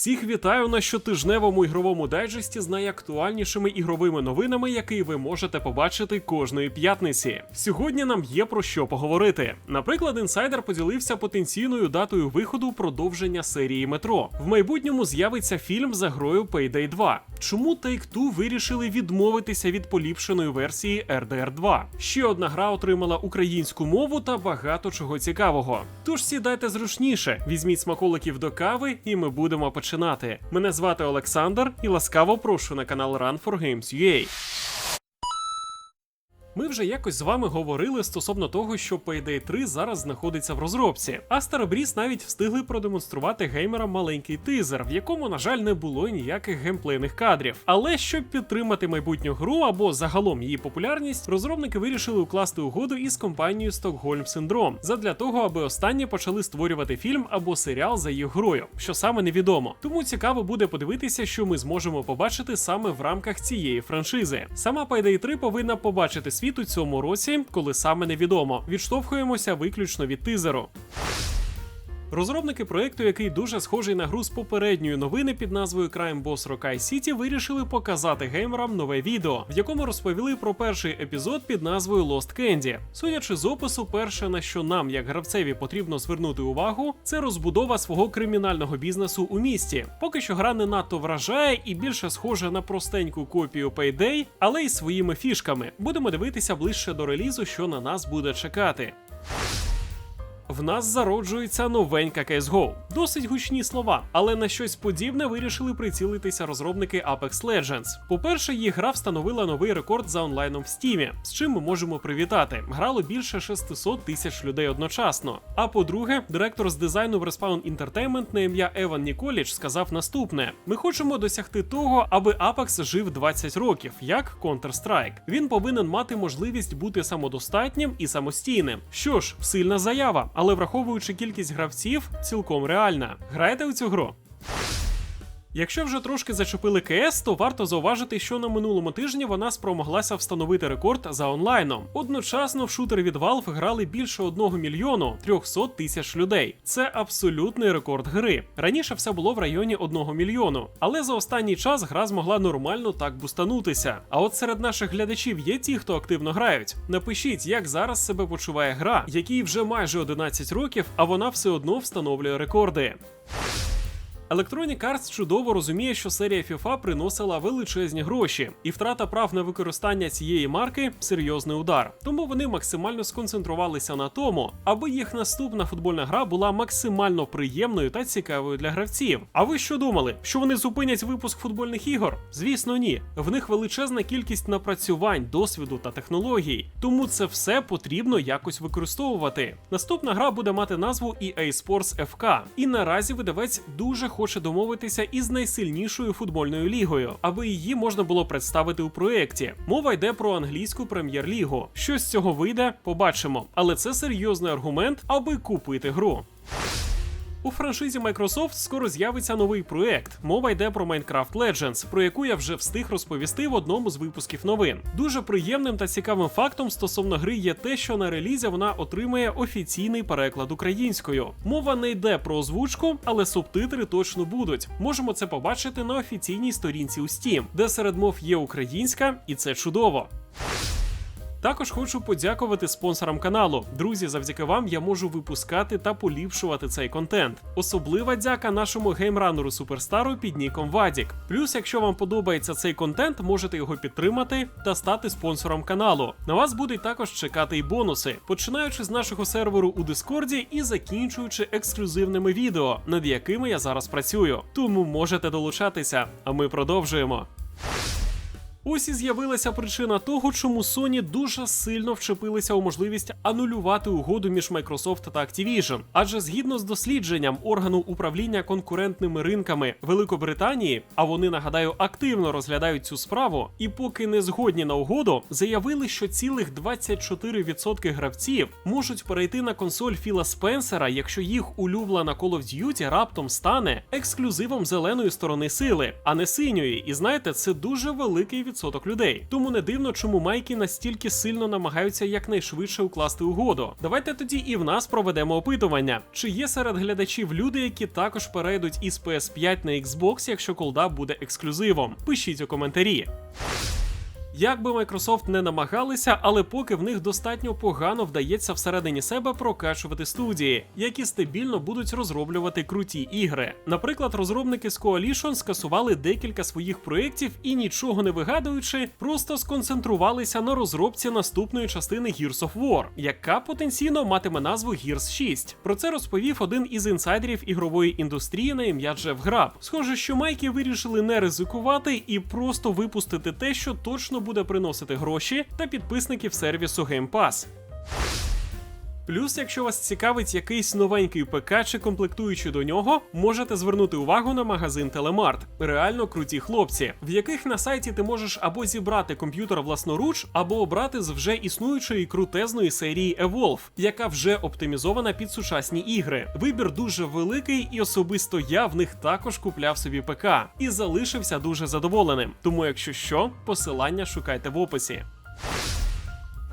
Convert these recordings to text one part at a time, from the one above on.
Всіх вітаю на щотижневому ігровому дайджесті з найактуальнішими ігровими новинами, які ви можете побачити кожної п'ятниці. Сьогодні нам є про що поговорити. Наприклад, інсайдер поділився потенційною датою виходу продовження серії метро. В майбутньому з'явиться фільм за грою Payday 2. Чому Take-Two вирішили відмовитися від поліпшеної версії RDR 2? Ще одна гра отримала українську мову та багато чого цікавого. Тож сідайте зручніше, візьміть смаколиків до кави, і ми будемо починати. Мене звати Олександр і ласкаво прошу на канал Run for Games UA. Ми вже якось з вами говорили стосовно того, що Payday 3 зараз знаходиться в розробці, а Старобріз навіть встигли продемонструвати геймерам маленький тизер, в якому, на жаль, не було ніяких геймплейних кадрів. Але щоб підтримати майбутню гру або загалом її популярність, розробники вирішили укласти угоду із компанією Stockholm Syndrome задля того, аби останні почали створювати фільм або серіал за їх грою, що саме невідомо. Тому цікаво буде подивитися, що ми зможемо побачити саме в рамках цієї франшизи. Сама Payday 3 повинна побачити світ у цьому році, коли саме невідомо. Відштовхуємося виключно від тизеру. Розробники проекту, який дуже схожий на гру з попередньої новини під назвою Crime Boss Rockay City, вирішили показати геймерам нове відео, в якому розповіли про перший епізод під назвою Lost Candy. Судячи з опису, перше на що нам, як гравцеві, потрібно звернути увагу, це розбудова свого кримінального бізнесу у місті. Поки що гра не надто вражає і більше схожа на простеньку копію Payday, але й своїми фішками. Будемо дивитися ближче до релізу, що на нас буде чекати. В нас зароджується новенька CSGO. Досить гучні слова, але на щось подібне вирішили прицілитися розробники Apex Legends. По-перше, їх гра встановила новий рекорд за онлайном в Стімі, з чим ми можемо привітати. Грало більше 600 тисяч людей одночасно. А по-друге, директор з дизайну в Respawn Entertainment на ім'я Еван Ніколіч сказав наступне: ми хочемо досягти того, аби Apex жив 20 років, як Counter-Strike. Він повинен мати можливість бути самодостатнім і самостійним. Що ж, сильна заява але враховуючи кількість гравців, цілком реальна. Граєте у цю гру? Якщо вже трошки зачепили КС, то варто зауважити, що на минулому тижні вона спромоглася встановити рекорд за онлайном. Одночасно в шутер від Valve грали більше 1 мільйону 300 тисяч людей. Це абсолютний рекорд гри. Раніше все було в районі 1 мільйону, але за останній час гра змогла нормально так бустанутися. А от серед наших глядачів є ті, хто активно грають. Напишіть, як зараз себе почуває гра, якій вже майже 11 років, а вона все одно встановлює рекорди. Electronic Arts чудово розуміє, що серія FIFA приносила величезні гроші, і втрата прав на використання цієї марки серйозний удар. Тому вони максимально сконцентрувалися на тому, аби їх наступна футбольна гра була максимально приємною та цікавою для гравців. А ви що думали? Що вони зупинять випуск футбольних ігор? Звісно, ні. В них величезна кількість напрацювань, досвіду та технологій. Тому це все потрібно якось використовувати. Наступна гра буде мати назву EA Sports FK, і наразі видавець дуже домовитися із найсильнішою футбольною лігою, аби її можна було представити у проєкті. Мова йде про англійську прем'єр-лігу. Що з цього вийде, побачимо. Але це серйозний аргумент, аби купити гру. У франшизі Microsoft скоро з'явиться новий проект. Мова йде про Minecraft Legends, про яку я вже встиг розповісти в одному з випусків новин. Дуже приємним та цікавим фактом стосовно гри є те, що на релізі вона отримає офіційний переклад українською. Мова не йде про озвучку, але субтитри точно будуть. Можемо це побачити на офіційній сторінці у Steam, де серед мов є українська, і це чудово. Також хочу подякувати спонсорам каналу. Друзі, завдяки вам я можу випускати та поліпшувати цей контент. Особлива дяка нашому геймранеру суперстару під ніком Вадік. Плюс, якщо вам подобається цей контент, можете його підтримати та стати спонсором каналу. На вас будуть також чекати й бонуси, починаючи з нашого серверу у Дискорді і закінчуючи ексклюзивними відео, над якими я зараз працюю. Тому можете долучатися. А ми продовжуємо. Ось і з'явилася причина того, чому Sony дуже сильно вчепилися у можливість анулювати угоду між Microsoft та Activision. Адже згідно з дослідженням органу управління конкурентними ринками Великобританії, а вони нагадаю активно розглядають цю справу, і поки не згодні на угоду, заявили, що цілих 24% гравців можуть перейти на консоль Філа Спенсера, якщо їх улюблена Call of Duty раптом стане ексклюзивом зеленої сторони сили, а не синьої. І знаєте, це дуже великий відсоток відсоток людей. Тому не дивно, чому майки настільки сильно намагаються якнайшвидше укласти угоду. Давайте тоді і в нас проведемо опитування. Чи є серед глядачів люди, які також перейдуть із PS5 на Xbox, якщо колда буде ексклюзивом? Пишіть у коментарі. Як би Microsoft не намагалися, але поки в них достатньо погано вдається всередині себе прокачувати студії, які стабільно будуть розроблювати круті ігри. Наприклад, розробники з Coalition скасували декілька своїх проєктів і нічого не вигадуючи, просто сконцентрувалися на розробці наступної частини Gears of War, яка потенційно матиме назву Gears 6. Про це розповів один із інсайдерів ігрової індустрії на ім'я Джеф Граб. Схоже, що майки вирішили не ризикувати і просто випустити те, що точно буде приносити гроші та підписників сервісу Game Pass. Плюс, якщо вас цікавить якийсь новенький ПК чи комплектуючи до нього, можете звернути увагу на магазин Телемарт. Реально круті хлопці, в яких на сайті ти можеш або зібрати комп'ютер власноруч, або обрати з вже існуючої крутезної серії Evolve, яка вже оптимізована під сучасні ігри. Вибір дуже великий, і особисто я в них також купляв собі ПК і залишився дуже задоволеним. Тому, якщо що, посилання шукайте в описі.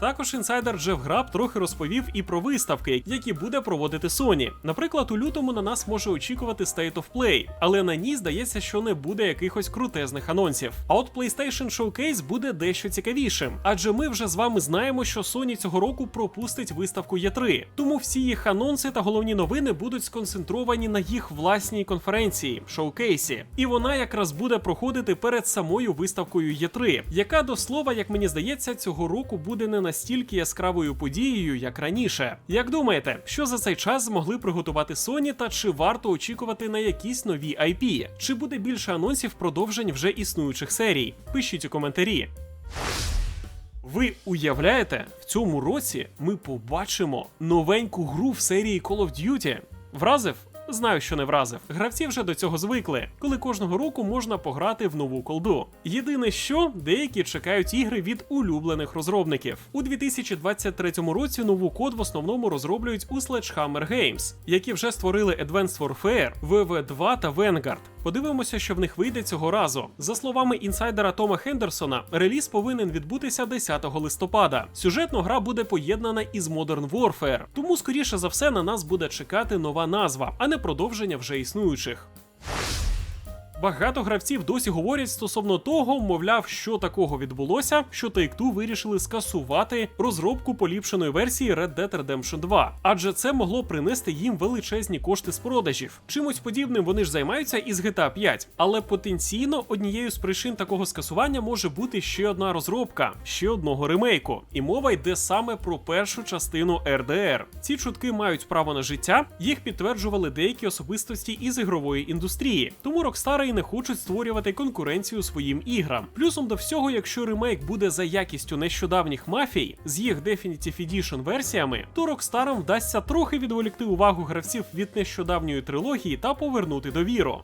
Також інсайдер Джеф Граб трохи розповів і про виставки, які буде проводити Sony. Наприклад, у лютому на нас може очікувати State of Play, але на ній здається, що не буде якихось крутезних анонсів. А от PlayStation Showcase буде дещо цікавішим, адже ми вже з вами знаємо, що Sony цього року пропустить виставку E3. Тому всі їх анонси та головні новини будуть сконцентровані на їх власній конференції шоукейсі. І вона якраз буде проходити перед самою виставкою E3, яка до слова, як мені здається, цього року буде не настільки яскравою подією, як раніше. Як думаєте, що за цей час змогли приготувати Sony та чи варто очікувати на якісь нові IP? Чи буде більше анонсів продовжень вже існуючих серій? Пишіть у коментарі. Ви уявляєте, в цьому році ми побачимо новеньку гру в серії Call of Duty. Вразив? Знаю, що не вразив. Гравці вже до цього звикли, коли кожного року можна пограти в нову колду. Єдине, що деякі чекають ігри від улюблених розробників. У 2023 році нову код в основному розроблюють у Sledgehammer Games, які вже створили Advanced Warfare, WW2 та Vanguard. Подивимося, що в них вийде цього разу. За словами інсайдера Тома Хендерсона, реліз повинен відбутися 10 листопада. Сюжетно гра буде поєднана із Modern Warfare, тому скоріше за все на нас буде чекати нова назва, а не продовження вже існуючих. Багато гравців досі говорять стосовно того, мовляв, що такого відбулося, що Take-Two вирішили скасувати розробку поліпшеної версії Red Dead Redemption 2, адже це могло принести їм величезні кошти з продажів. Чимось подібним вони ж займаються із GTA 5, але потенційно однією з причин такого скасування може бути ще одна розробка, ще одного ремейку. І мова йде саме про першу частину RDR. Ці чутки мають право на життя, їх підтверджували деякі особистості із ігрової індустрії. Тому Rockstar і не хочуть створювати конкуренцію своїм іграм. Плюсом до всього, якщо ремейк буде за якістю нещодавніх мафій з їх Definitive Edition версіями, то Rockstar вдасться трохи відволікти увагу гравців від нещодавньої трилогії та повернути довіру.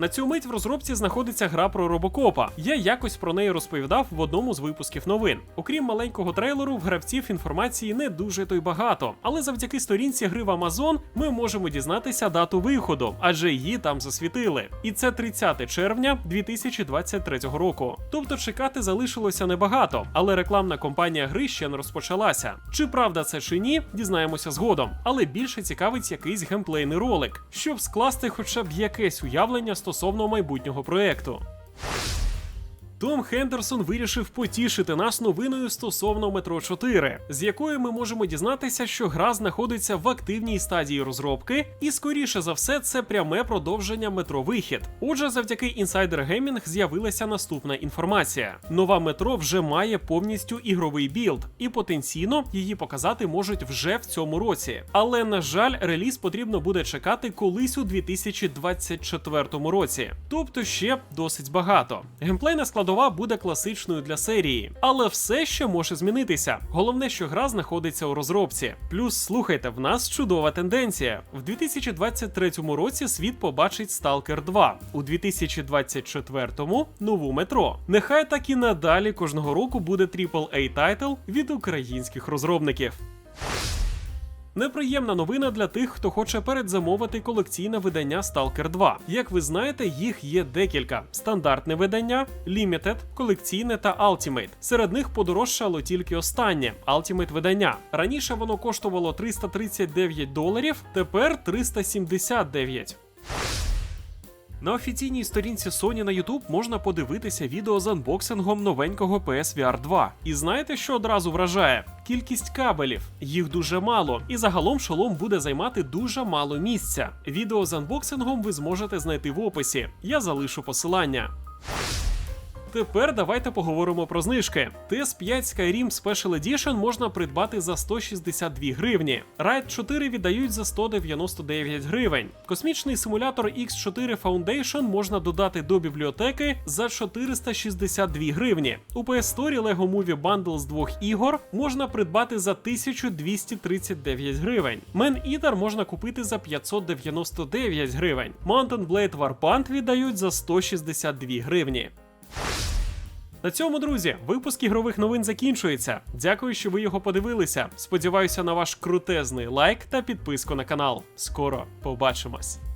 На цю мить в розробці знаходиться гра про робокопа. Я якось про неї розповідав в одному з випусків новин. Окрім маленького трейлеру, в гравців інформації не дуже то й багато. Але завдяки сторінці гри в Amazon ми можемо дізнатися дату виходу, адже її там засвітили. І це 30 червня 2023 року. Тобто чекати залишилося небагато, але рекламна кампанія гри ще не розпочалася. Чи правда це чи ні, дізнаємося згодом. Але більше цікавить якийсь геймплейний ролик, щоб скласти хоча б якесь уявлення стосовно майбутнього проекту. Том Хендерсон вирішив потішити нас новиною стосовно метро 4, з якої ми можемо дізнатися, що гра знаходиться в активній стадії розробки, і скоріше за все, це пряме продовження метро вихід. Отже, завдяки Insider Gaming з'явилася наступна інформація: нова метро вже має повністю ігровий білд, і потенційно її показати можуть вже в цьому році. Але на жаль, реліз потрібно буде чекати колись у 2024 році, тобто ще досить багато. Геймплейна складова буде класичною для серії, але все ще може змінитися. Головне, що гра знаходиться у розробці. Плюс слухайте, в нас чудова тенденція. В 2023 році світ побачить Stalker 2, у 2024-му нову метро. Нехай так і надалі кожного року буде AAA тайтл від українських розробників. Неприємна новина для тих, хто хоче передзамовити колекційне видання Stalker 2. Як ви знаєте, їх є декілька: стандартне видання, Limited, колекційне та Ultimate. Серед них подорожчало тільки останнє Ultimate видання. Раніше воно коштувало 339 доларів, тепер 379. На офіційній сторінці Sony на YouTube можна подивитися відео з анбоксингом новенького PSVR 2. І знаєте, що одразу вражає? Кількість кабелів. Їх дуже мало, і загалом шолом буде займати дуже мало місця. Відео з анбоксингом ви зможете знайти в описі. Я залишу посилання. Тепер давайте поговоримо про знижки. TS5 Skyrim Special Edition можна придбати за 162 гривні. Raid 4 віддають за 199 гривень. Космічний симулятор X4 Foundation можна додати до бібліотеки за 462 гривні. У PS Store LEGO Movie Bundle з двох ігор можна придбати за 1239 гривень. Man Eater можна купити за 599 гривень. Mountain Blade Warband віддають за 162 гривні. На цьому, друзі, випуск ігрових новин закінчується. Дякую, що ви його подивилися. Сподіваюся на ваш крутезний лайк та підписку на канал. Скоро побачимось.